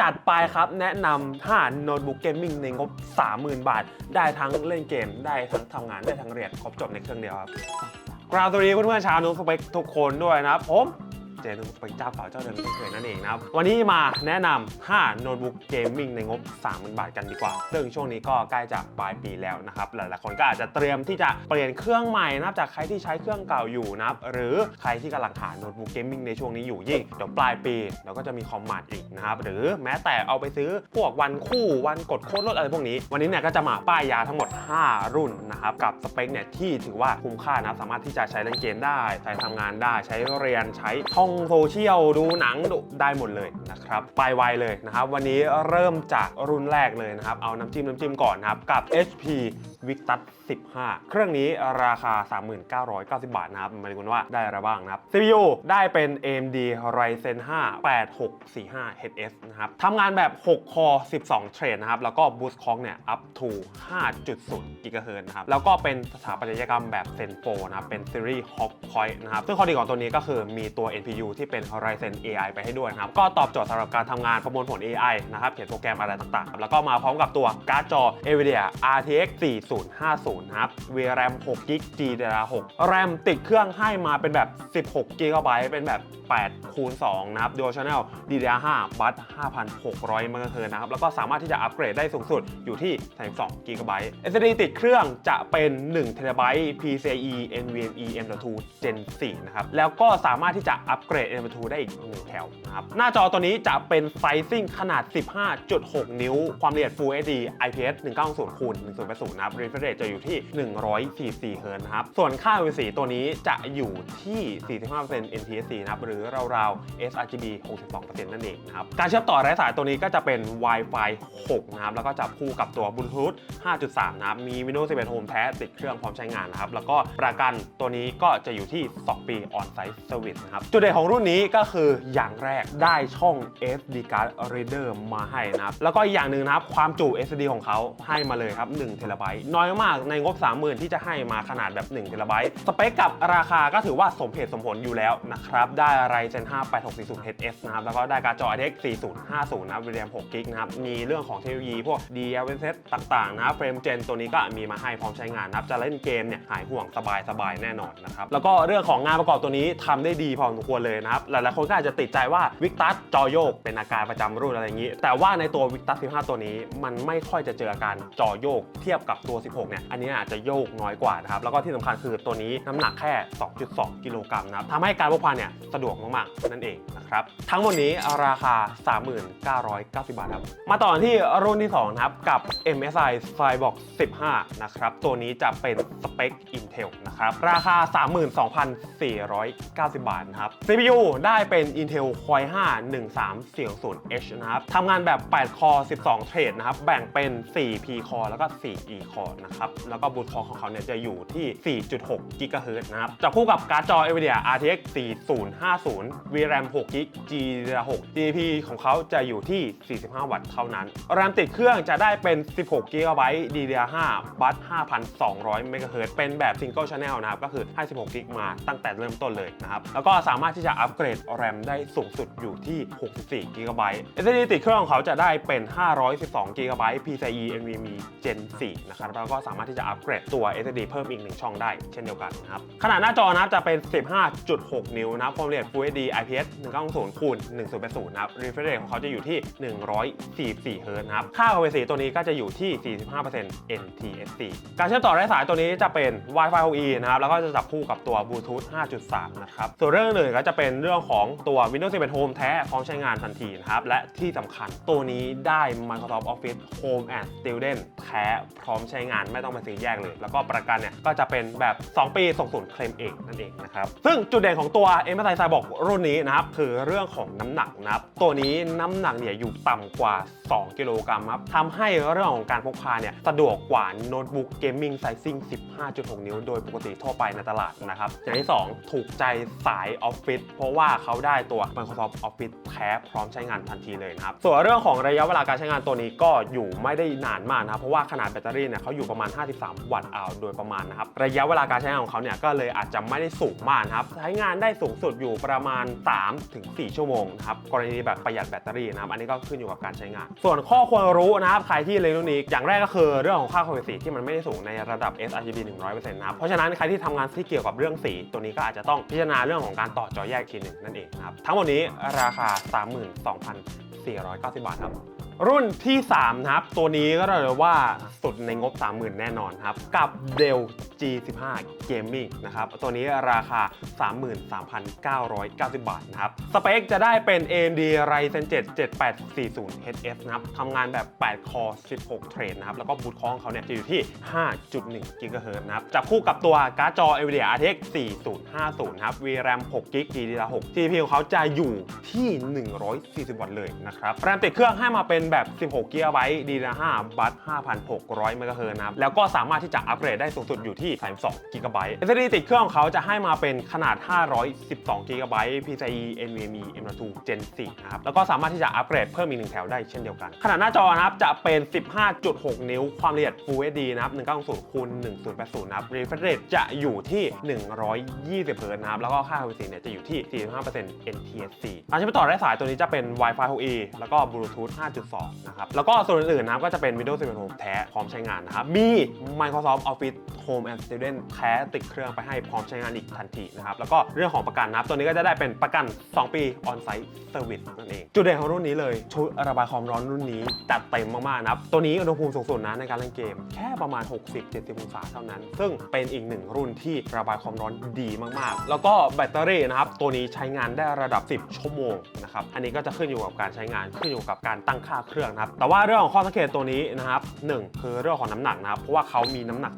จัดไปครับ แนะนำ5โน้ตบุ๊กเกมมิ่งในงบ 30,000 บาท ได้ทั้งเล่นเกม ได้ทั้งทำงาน ได้ทั้งเรียน ครบจบในเครื่องเดียวครับ กราบสวัสดีเพื่อนๆชาวนูสเปคทุกคนด้วยนะครับผม เจนเปเจ้าเก่าเจ้าเดิมเช่นเคยนั่นเองนะครับ วันนี้มาแนะนำ5โน้ตบุ๊กเกมมิ่งในงบ 30,000 บาทกันดีกว่า ซึ่งช่วงนี้ก็ใกล้จะปลายปีแล้วนะครับ หลายๆคนก็อาจจะเตรียมที่จะเปลี่ยนเครื่องใหม่นะครับจากใครที่ใช้เครื่องเก่าอยู่นะครับ หรือใครที่กำลังหาโน้ตบุ๊กเกมมิ่งในช่วงนี้อยู่ยิ่งเดี๋ยวปลายปีเราก็จะมีคอมมานด์อีกนะครับ หรือแม้แต่เอาไปซื้อพวกวันคู่วันกดโค้ดลดอะไรพวกนี้ วันนี้เนี่ยก็จะมาป้ายยาทั้งหมด 5 รุ่นนะครับกับสเปคเนี่ยที่ถือว่าคุ้มค่านับสามารถที่จะใช้เล่นเกมได้ใช้ทำงานได้ใช้เรียนใช้ท่องโซเชียลดูหนังดูได้หมดเลยนะครับไปไวเลยนะครับ วันนี้เริ่มจากรุ่นแรกเลยนะครับ เอาน้ำจิ้มน้ำจิ้มก่อนนะครับ กับ HP Victus 15 เครื่องนี้ราคา 3990 บาทนะครับมาดูกันว่าได้อะไรบ้างนะครับ CPU ได้เป็น AMD Ryzen 5 8645 HS นะครับทำงานแบบ 6 คอ 12 เทรดนะครับ แล้วก็ Boost Clock เนี่ย up to 5.0 GHz นะครับ แล้วก็เป็นสถาปัตยกรรมแบบ Zen 4 นะครับ เป็นซีรีส์ Hop Point นะครับ ซึ่งข้อดีของตัวนี้ก็คือมีตัว NPU ที่เป็น Ryzen AI ไปให้ด้วยนะครับ ก็ตอบโจทย์สำหรับการทำงานประมวลผล AI นะครับ เขียนโปรแกรมอะไรต่างๆ แล้วก็มาพร้อมกับตัวการ์ดจอ NVIDIA RTX 4050 นะครับ VRAM 6 GB GDDR6 RAM ติดเครื่องให้มาเป็นแบบ 16 GB เป็นแบบ 8 คูณ 2 นะครับ Dual Channel DDR5 บัต5,600เมกะเฮิรตนะครับ แล้วก็สามารถที่จะอัปเกรดได้สูงสุดอยู่ที่ 32 GB SSD ติดเครื่องจะเป็น 1 TB PCIe NVMe M.2 Gen 4 นะครับ แล้วก็สามารถที่จะอัปเกรด M.2 ได้อีก 1 แถวนะครับ หน้าจอตัวนี้จะเป็นไซซิ่งขนาด 15.6 นิ้ว ความละเอียด Full HD IPS 1900คูณ1080นะครับ refresh rate จะอยู่ที่ 144เฮิร์ตนะครับ ส่วนค่า VC ตัวนี้จะอยู่ที่ 45% NTSC นะครับ หรือราวๆ sRGB 62%นั่นเองนะครับ การเชื่อมต่อไร้สายตัวนี้ก็จะเป็น Wi-Fi 6 นะครับ แล้วก็จับคู่กับตัว Bluetooth 5.3 นะครับ มี Windows 11 Home แท้ติดเครื่องพร้อมใช้งานนะครับ แล้วก็ประกันตัวนี้ก็จะอยู่ที่ 2 ปี on-site service นะครับ จุดเด่นของของรุ่นนี้ก็คืออย่างแรกได้ช่อง SD card reader มาให้นะครับ แล้วก็อีกอย่างหนึ่งนะครับ ความจุ SD ของเขาให้มาเลยครับ1 t b น้อยมากในงบ 30,000 ที่จะให้มาขนาดแบบ1 t b สเปคกับราคาก็ถือว่าสมเหตุสมผลอยู่แล้วนะครับ ได้ Ryzen 5 8640 HS นะครับ แล้วก็ได้การ์ดจอ RTX 4050 นะครับ RAM 6 GB นะครับ มีเรื่องของเทคโนโลยีพวก DLSS ต่างๆนะเฟรมเจนตัวนี้ก็มีมาให้พร้อมใช้งานนะครับ จะเล่นเกมเนี่ยหายห่วงสบายๆแน่นอนนะครับ แล้วก็เรื่องของงานประกอบตัวนี้ทำได้ดีพอสมควรเลยนะครับ หลายๆคนก็อาจจะติดใจว่าวิกตัสจอโยกเป็นอาการประจำรุ่นอะไรอย่างนี้ แต่ว่าในตัววิกตัส15 ตัวนี้ มันไม่ค่อยจะเจออาการจอโยกเทียบกับตัว 16 เนี่ย อันนี้อาจจะโยกน้อยกว่านะครับ แล้วก็ที่สำคัญคือตัวนี้น้ำหนักแค่ 2.2 กิโลกรัมนะครับทำให้การพกพาเนี่ยสะดวกมากๆนั่นเองนะครับ ทั้งหมดนี้ราคา 3990 บาทครับ มาต่อที่รุ่นที่2นะครับกับ MSI Cyborg 15 นะครับ ตัวนี้จะเป็นสเปค Intel นะครับ ราคา 32,490 บาทนะครับ CPU ได้เป็น Intel Core i5 1340H นะครับทำงานแบบ 8 คอ 12 เทรดนะครับ แบ่งเป็น 4 P คอแล้วก็ 4 E คอนะครับ แล้วก็บูตคอของเขาเนี่ยจะอยู่ที่ 4.6 GHz นะครับจะคู่กับการ์ดจอ NVIDIA RTX 4050 VRAM 6 GB G6 GPU ของเขาจะอยู่ที่ 45 วัตต์เท่านั้น แรมติดเครื่องจะได้เป็น 16 GB DDR5 บัต5,200 MHz เป็นแบบ Single Channel นะครับ ก็คือให้16 GB มาตั้งแต่เริ่มต้นเลยนะครับ แล้วก็สามารถที่จะอัปเกรดแรมได้สูงสุดอยู่ที่ 64 GB SSD ติดเครื่องของเขาจะได้เป็น 512 GB PCIe NVMe Gen 4 นะครับแล้วก็สามารถที่จะอัปเกรดตัว SSD เพิ่มอีก 1 ช่องได้เช่นเดียวกันนะครับ ขนาดหน้าจอนะครับจะเป็น 15.6 นิ้วนะครับความละเอียด Full HD IPS 1900คูณ1080นะครับ refresh rate ของเขาจะอยู่ที่ 144เฮิร์ตซ์นะครับ ค่า OIC ตัวนี้ก็จะอยู่ที่ 45% NTSC การเชื่อมต่อไร้สายตัวนี้จะเป็น Wi-Fi 6E นะครับ แล้วก็จะจับคู่กับตัว Bluetooth 5.3 นะครับ ส่วนเรื่องอื่นก็จะเป็นเรื่องของตัว Windows 11 Home แท้พร้อมใช้งานทันทีนะครับ และที่สำคัญตัวนี้ได้ Microsoft Office Home and Student แท้พร้อมใช้งานไม่ต้องไปซื้อแยกเลย แล้วก็ประกันเนี่ยก็จะเป็นแบบ 2 ปีส่งศูนย์เคลมเองนั่นเองนะครับ ซึ่งจุดเด่นของตัว MSI Cyborg รุ่นนี้นะครับ คือเรื่องของน้ำหนักนะครับ ตัวนี้น้ำหนักเนี่ยอยู่ต่ำกว่า 2 กิโลกรัมครับทำให้เรื่องของการพกพาเนี่ยสะดวกกว่าโน้ตบุ๊กเกมมิ่งไซซิ่ง15.6 นิ้วโดยปกติทั่วไปในตลาดนะครับอย่างที่ 2 ถูกใจสายออฟฟิศเพราะว่าเขาได้ตัว Microsoft Office แท้พร้อมใช้งานทันทีเลยนะครับ ส่วนเรื่องของระยะเวลาการใช้งานตัวนี้ก็อยู่ไม่ได้นานมากนะครับ เพราะว่าขนาดแบตเตอรี่เนี่ยเขาอยู่ประมาณ13วัตต์เอาโดยประมาณนะครับ ระยะเวลาการใช้งานของเขาเนี่ยก็เลยอาจจะไม่ได้สูงมากนะครับ ใช้งานได้สูงสุดอยู่ประมาณ 3-4 ชั่วโมงนะครับ กรณีแบบประหยัดแบตเตอรี่นะครับ อันนี้ก็ขึ้นอยู่กับการใช้งาน ส่วนข้อควรรู้นะครับ ใครที่เล็งรุ่นนี้อย่างแรกก็คือเรื่องของค่าความเป็นสีที่มันไม่ได้สูงในระดับ sRGB 100%นะครับ เพราะฉะนั้นใครที่ทำงานที่เกี่ยวกับเรื่องสีตัวนี้ก็อาจจะต้องพิจารณาเรื่องของการต่อจอแยกอีกทีหนึ่งนั่นเองนะครับ ทั้งหมดนี้ราคา 32,490 บาทครับ รุ่นที่ 3 นะครับ ตัวนี้ก็เรียกเลยว่าสุดในงบ 30,000 แน่นอนครับ กับ Dell G15 Gaming นะครับ ตัวนี้ราคา 33,990 บาทนะครับ สเปคจะได้เป็น AMD Ryzen 7 7840 HS นะครับทำงานแบบ 8 คอ16 เทรดนะครับ แล้วก็บูตคองเขาเนี่ยจะอยู่ที่ 5.1 GHz นะครับจับคู่กับตัวการ์ดจอ NVIDIA RTX 4050นะครับ VRAM 6 g b DDR6 GPU ของเขาจะอยู่ที่ 140 วัตต์เลยนะครับ แรมติดเครื่องให้มาเป็นแบบ 16 g b DDR5 บัต5,600 MHz นะครับ แล้วก็สามารถที่จะอัปเกรดได้สูงสุดอยู่ที่ 32 g b SSD ติดเครื่องของเขาจะให้มาเป็นขนาด 512 g b PCIe NVMe M.2 Gen 4นะครับ แล้วก็สามารถที่จะอัปเกรดเพิ่มอีกหนึ่งแถวได้เช่นเดียวกัน ขนาดหน้าจอนะครับจะเป็น 15.6 นิ้ว ความละเอียด Full HD นะครับ 1920คูณ1080 นะครับ Refresh rate จะอยู่ที่ 120 Hz นะครับ แล้วก็ค่าความถี่เนี่ยจะอยู่ที่ 45% NTSC การใช้ต่อได้สายตัวนี้จะเป็น Wi-Fi 6E แล้วก็ Bluetooth 2 นะครับ แล้วก็ส่วนอื่นๆนะครับก็จะเป็น Windows 11 Home แท้พร้อมใช้งานนะครับ มี Microsoft Office Home and Student แท้ติดเครื่องไปให้พร้อมใช้งานอีกทันทีนะครับ แล้วก็เรื่องของประกันนะครับ ตัวนี้ก็จะได้เป็นประกัน 2 ปี On-site Service นั่นเอง จุดเด่นของรุ่นนี้เลยชุดระบายความร้อนรุ่นนี้จัดเต็มมากๆนะครับ ตัวนี้อุณหภูมิสูงสุดนะในการเล่นเกม แค่ประมาณ 60-70 องศาเท่านั้น ซึ่งเป็นอีกหนึ่งรุ่นที่ระบายความร้อนดีมากๆ แล้วก็แบตเตอรี่นะครับตัวนี้ใช้งานได้ระดับ 10 ชั่วโมงนะครับ อันนี้ก็จะขึ้นอยู่กับการใช้งาน ขึ้นอยู่กับการตั้งค่าเครื่องนะครับ แต่ว่าเรื่องของข้อสังเกตตัวนี้นะครับหนึ่งคือเรื่องของน้ำหนักนะครับ เพราะว่าเขามีน้ำหนัก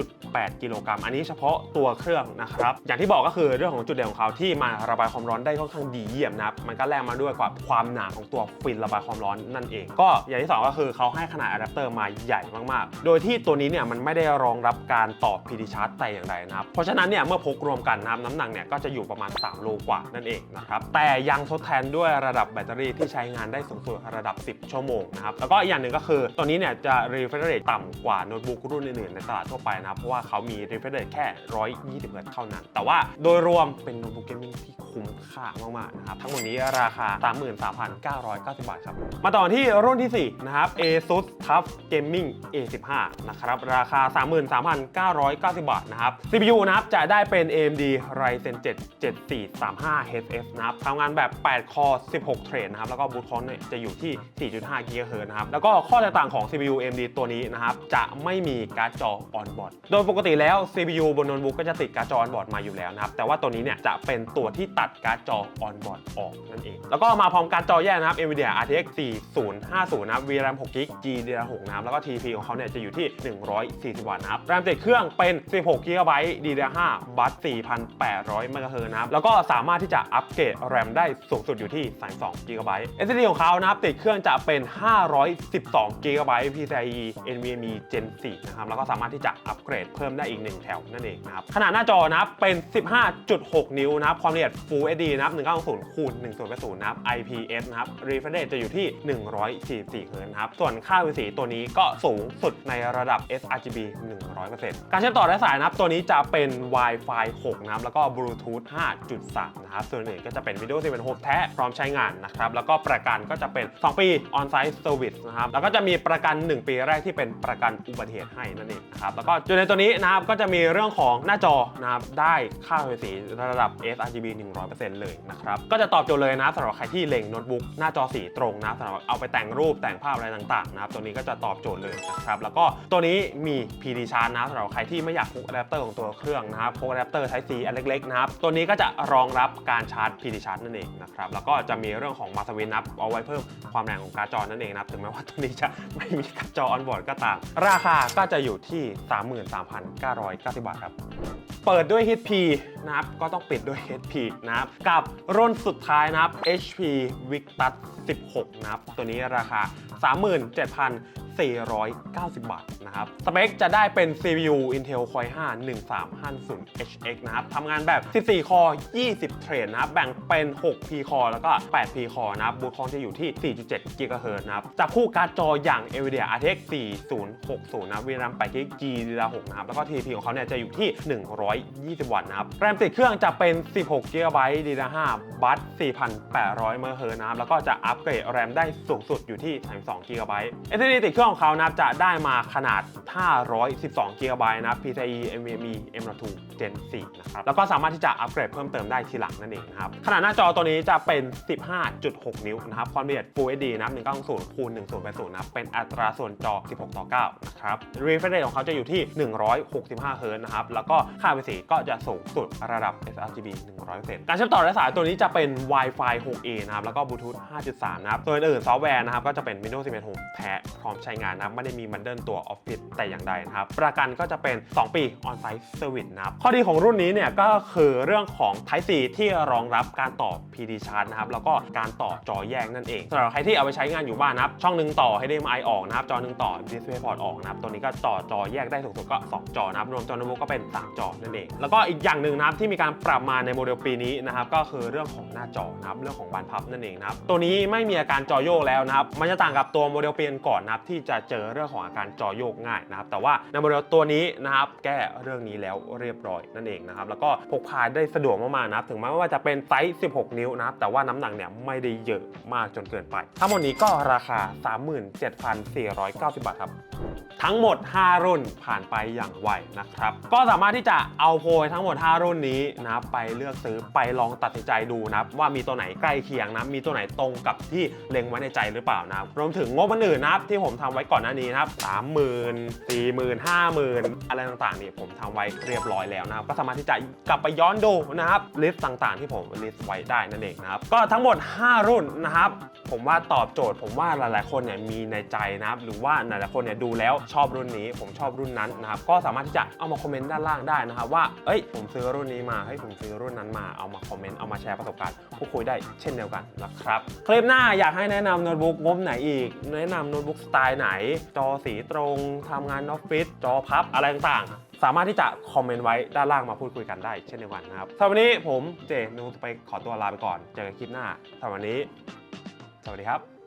2.8 กิโลกรัม อันนี้เฉพาะตัวเครื่องนะครับ อย่างที่บอกก็คือเรื่องของจุดเด่นของเขาที่มาระบายความร้อนได้ค่อนข้างดีเยี่ยมนะครับ มันก็แลกมาด้วยกับความหนาของตัวฟินระบายความร้อนนั่นเอง ก็อย่างที่สองก็คือเขาให้ขนาดอะแดปเตอร์มาใหญ่มากๆ โดยที่ตัวนี้เนี่ยมันไม่ได้รองรับการต่อ PD Charge แต่อย่างใดนะครับ เพราะฉะนั้นเนี่ยเมื่อพกรวมกันนะครับน้ำหนักเนี่ยก็จะอยู่ประมาณ 3 โลกว่านั่นเองนะครับ แต่ยังทดแทนด้วยระดับแบตเตอรี่ที่ใช้งานได้สูงสุดระดับ 10ชั่วโมงนะครับ แล้วก็อีกอย่างหนึ่งก็คือตัวนี้เนี่ยจะ refresh rate ต่ำกว่าโน้ตบุ๊กรุ่นอื่นๆในตลาดทั่วไปนะครับ เพราะว่าเขามี refresh rate แค่ 120 Hz เท่านั้น แต่ว่าโดยรวมเป็นโน้ตบุ๊กเกมมิ่งที่คุ้มค่ามากๆนะครับ ทั้งหมดนี้ราคา 33,990 บาทครับ มาต่อที่รุ่นที่ 4 นะครับ ASUS TUF Gaming A15 นะครับ ราคา 33,990 บาทนะครับ CPU นะครับจะได้เป็น AMD Ryzen 7 7435 HS นะครับทำงานแบบ 8 คอร์16 เทรดนะครับ แล้วก็บูตคอนเนี่ยจะอยู่ที่4.5 GHz นะครับ แล้วก็ข้อแตกต่างของ CPU AMD ตัวนี้นะครับ จะไม่มีการ์ดจอ on board โดยปกติแล้ว CPU บนโน้ตบุ๊กก็จะติดการ์ดจอ on board มาอยู่แล้วนะครับ แต่ว่าตัวนี้เนี่ยจะเป็นตัวที่ตัดการ์ดจอ on board ออกนั่นเอง แล้วก็มาพร้อมการ์ดจอแยกนะครับ NVIDIA RTX 4050 นะครับ VRAM 6 g b GDDR6 นะครับ แล้วก็ TDP ของเขาเนี่ยจะอยู่ที่ 140 วัตต์นะครับแรมติดเครื่องเป็น 16 GB DDR5 บัส4,800 MHz นะครับ แล้วก็สามารถที่จะอัปเกรดแรมได้สูงสุดอยู่ที่32 GB SSD ของเขานะครับติดเครื่องจะเป็น 512 GB PCIe NVMe Gen 4 นะครับ แล้วก็สามารถที่จะอัปเกรดเพิ่มได้อีก 1 แถวนั่นเองนะครับ ขนาดหน้าจอนะครับ เป็น 15.6 นิ้วนะครับ ความละเอียด Full HD นะครับ1920คูณ1080นะครับ IPS นะครับ refresh rate จะอยู่ที่ 144 Hz นะครับ ส่วนค่าวิสีตัวนี้ก็สูงสุดในระดับ sRGB 100%การเชื่อมต่อได้สายนะครับ ตัวนี้จะเป็น Wi-Fi 6 นะครับ แล้วก็ Bluetooth 5.3 นะครับ ส่วนอื่นก็จะเป็น Windows 11 Home แท้ พร้อมใช้งานนะครับ แล้วก็ประกันก็จะเป็น 2 ปี On-site Service นะครับ แล้วก็จะมีประกัน 1 ปีแรกที่เป็นประกันอุบัติเหตุให้นั่นเองนะครับ แล้วก็จุดในตัวนี้นะครับก็จะมีเรื่องของหน้าจอนะครับได้ค่าไฟสีระดับ sRGB 100%เลยนะครับ ก็จะตอบโจทย์เลยนะสำหรับใครที่เล็งโน้ตบุ๊กหน้าจอสีตรงนะสำหรับเอาไปแต่งรูปแต่งภาพอะไรต่างๆนะครับตัวนี้ก็จะตอบโจทย์เลยนะครับ แล้วก็ตัวนี้มี PD Charge นะสำหรับใครที่ไม่อยากพกอะแดปเตอร์ของตัวเครื่องนะครับพกอะแดปเตอร์ Type C อันเล็กๆนะครับตัวนี้ก็จะรองรับการชาร์จ PD Charge นั่นเองนะครับแล้วก็จะมีเรื่องของมาสวินนับเอาไว้เพิ่มความแรงของการ์ดจอนั่นเองนะครับถึงแม้ว่าตัวนี้จะไม่มีการ์ดจอออนบอร์ดก็ตาม ราคาก็จะอยู่ที่ 33,990 บาทครับ เปิดด้วย HP นะครับ ก็ต้องปิดด้วย HP นะครับ กับรุ่นสุดท้ายนะครับ HP Victus 16 นะครับ ตัวนี้ราคา 490 บาทนะครับ สเปคจะได้เป็น CPU Intel Core i5 1350HX นะครับทำงานแบบ 14 คอ 20 เทรดนะครับ แบ่งเป็น 6 P คอแล้วก็ 8 P คอนะครับ บูทคอนจะอยู่ที่ 4.7 GHz นะครับ จับคู่การ์ดจออย่าง NVIDIA RTX 4060 นะครับ VRAM 8 GB GDDR6 นะครับ แล้วก็ TDP ของเขาเนี่ยจะอยู่ที่ 120 วัตต์นะครับ แรมติดเครื่องจะเป็น 16 GB DDR5 บัส4,800 MHz นะครับ แล้วก็จะอัปเกรดแรมได้สูงสุดอยู่ที่ 32 GB SSD ติดเครื่องของเขานะครับจะได้มาขนาด 512 GB นะครับ PCIe NVMe M.2 Gen 4 นะครับ แล้วก็สามารถที่จะอัปเกรดเพิ่มเติมได้ทีหลังนั่นเองนะครับ ขนาดหน้าจอตัวนี้จะเป็น 15.6 นิ้วนะครับ ความละเอียด Full HD นะครับ190คูณ1080นะครับ เป็นอัตราส่วนจอ 16 ต่อ 9 นะครับ refresh rate ของเขาจะอยู่ที่ 165 เฮิร์ตนะครับ แล้วก็ค่า IPS ก็จะสูงสุดระดับ sRGB 100%การเชื่อมต่อไร้สายตัวนี้จะเป็น Wi-Fi 6A นะครับ แล้วก็ Bluetooth 5.3 นะครับ ตัวอื่นซอฟต์แวร์นะครับก็จะเป็น Windows 11 Home แท้พร้อมใช้งานนะไม่ได้มีบันเดิลตัว Office แต่อย่างใดนะครับ ประกันก็จะเป็น 2 ปี On-Site Service นะครับ ข้อดีของรุ่นนี้เนี่ยก็คือเรื่องของ Type C ที่รองรับการต่อ PD Charge นะครับ แล้วก็การต่อจอแยกนั่นเองสำหรับใครที่เอาไปใช้งานอยู่บ้านนะครับ ช่องหนึ่งต่อ HDMI ออกนะครับ จอหนึ่งต่อ DisplayPort ออกนะครับ ตัวนี้ก็ต่อจอแยกได้สูงสุดก็ 2 จอนะครับ รวมจอโน้ตบุ๊กก็เป็น 3 จอนั่นเอง แล้วก็อีกอย่างหนึ่งนะครับที่มีการปรับมาในโมเดลปีนี้นะครับก็คือเรื่องของหน้าจอนะครับเรื่องของบานพับนั่นเองนะครับตัวนี้ไม่มีอาการจอโยกแล้วนะครับมันจะต่างกับตัวโมเดลปีก่อนนะครับที่จะเจอเรื่องของอาการจอโยกง่ายนะครับแต่ว่าในโมเดลตัวนี้นะครับแก้เรื่องนี้แล้วเรียบร้อยนั่นเองนะครับแล้วก็พกพาได้สะดวกมากๆนะครับถึงแม้ว่าจะเป็นไซส์ 16 นิ้วนะครับแต่ว่าน้ำหนักเนี่ยไม่ได้เยอะมากจนเกินไป ทั้งหมดนี้ก็ราคา 37,490 บาทครับ ทั้งหมด 5 รุ่นผ่านไปอย่างไวนะครับ ก็สามารถที่จะเอาโพยทั้งหมด 5 รุ่นนี้นะไปเลือกซื้อไปลองตัดสินใจดูนะว่ามีตัวไหนใกล้เคียงนะมีตัวไหนตรงกับที่เล็งไว้ในใจหรือเปล่านะรวมถึงงบอื่นนะครับที่ผมทำไว้ก่อนหน้านี้นะครับสามหมื่นสี่หมื่นห้าหมื่นอะไรต่างๆนี่ผมทำไว้เรียบร้อยแล้วนะครับก็สามารถที่จะกลับไปย้อนดูนะครับลิสต์ต่างๆ ที่ผมลิสต์ไว้ได้นั่นเองนะครับก็ทั้งหมด 5 รุ่นนะครับผมว่าตอบโจทย์ ผมว่าหลายๆคนเนี่ยมีในใจนะครับหรือว่าหลายๆคนเนี่ยดูแล้วชอบรุ่นนี้ ผมชอบรุ่นนั้นนะครับก็สามารถที่จะเอามาคอมเมนต์ด้านล่างได้นะครับว่าเอ้ยผมซื้อรุ่นนี้มาเฮ้ยผมซื้อรุ่นนั้นมาเอามาคอมเมนต์เอามาแชร์ประสบการณ์พูดคุยได้เช่นเดียวกันนะครับคลิปหน้าอยากให้แนะนำโน้ตบุ๊กงบไหนอีก แนะนำโน้ตบุ๊กสไตล์ไหน จอสีตรงทำงานออฟฟิศจอพับอะไรต่างๆ สามารถที่จะคอมเมนต์ไว้ด้านล่างมาพูดคุยกันได้เช่นเดียวกันนะครับสำหรับวันนี้ผมเจนูไปขอตัวลาไปก่อนเจอกันคลิปหน้าสำหรับวันนี้ สวัสดีครับ